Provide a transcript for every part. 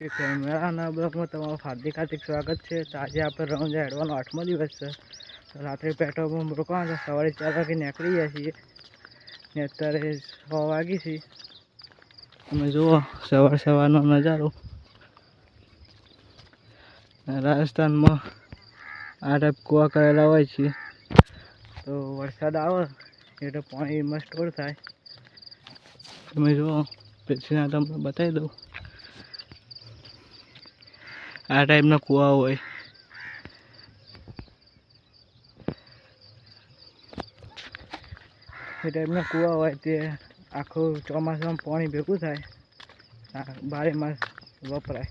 કેમેરાના બ્લોગમાં તમારું હાર્દિક હાર્દિક સ્વાગત છે. તો આજે આપણે રણુજા હેડવાનો આઠમો દિવસ છે. તો રાત્રે પેટ્રોલ પંપ રોકાણ સવારે ચાર વાગે નીકળી ગયા છીએ. ને અત્યારે છ વાગી છે. તમે જુઓ, સવાર સવારનો નજારો. રાજસ્થાનમાં આ ટાઈપ કૂવા કરેલા હોય છે. તો વરસાદ આવે, એટલે પાણી એમાં સ્ટોર થાય. તમે જુઓ પછીના તમને બતાવી દઉં. આ ટાઈપના કૂવા હોય. એ ટાઈપના કૂવા હોય તે આખું ચોમાસામાં પાણી ભેગું થાય બારે માસ વપરાય.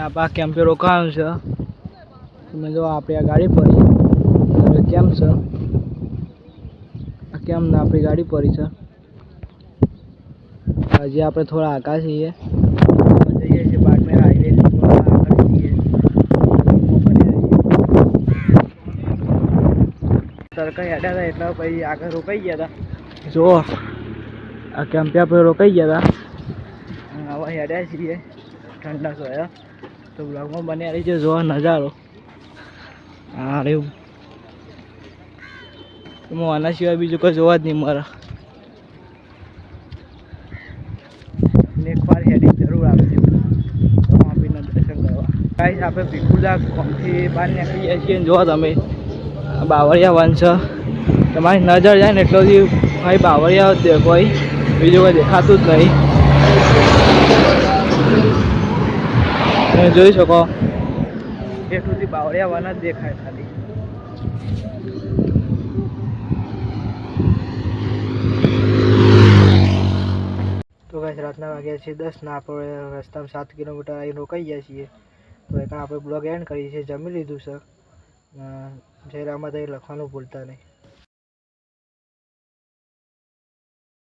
આ પાક કેમ્પે રોકાવાનું છે. તમે જો આપણે આ ગાડી પડી. કેમ છે? આ કેમ ને આપણી ગાડી પડી છે? હજી આપણે થોડા આગા છીએ. જઈએ છીએ બાટમેર હાઈવે જઈએ તડકા હતા એટલે પછી આગળ રોકાઈ ગયા હતા? જો, આ કેમ્પે આપણે રોકાઈ ગયા હતા. હવે હેડ્યા છીએ. ઠંડા સોયા તો બ્લોગમાં બન્યા રહી છે જોવા નજારો. હા રેવું હું આના સિવાય બીજું કોઈ જોવા જ નહીં મારા એકવાર હેડી જરૂર આવજો આપીને દર્શન કરવા. ગાઈસ આપણે ભીખુલા કોમથી બહાર નીકળી જાય છીએ જોવા તમે. બાવળિયા વન છે. તમારી નજર જાય ને એટલો સુધી ભાઈ બાવળિયા જ અહીં. બીજું કોઈ દેખાતું જ નહીં. તમે જોઈ શકો. એટલું બાવળિયા વાના જ દેખાય ખાલી. તો ગાઈસ રાતના વાગ્યા છે, દસ ના આપણે રસ્તામાં સાત કિલોમીટર આવી રોકાઈ ગયા છીએ. તો એક આપણે બ્લોગ એન્ડ કરીએ છીએ જમી લીધું છે. જયરામાં લખવાનું ભૂલતા નહીં.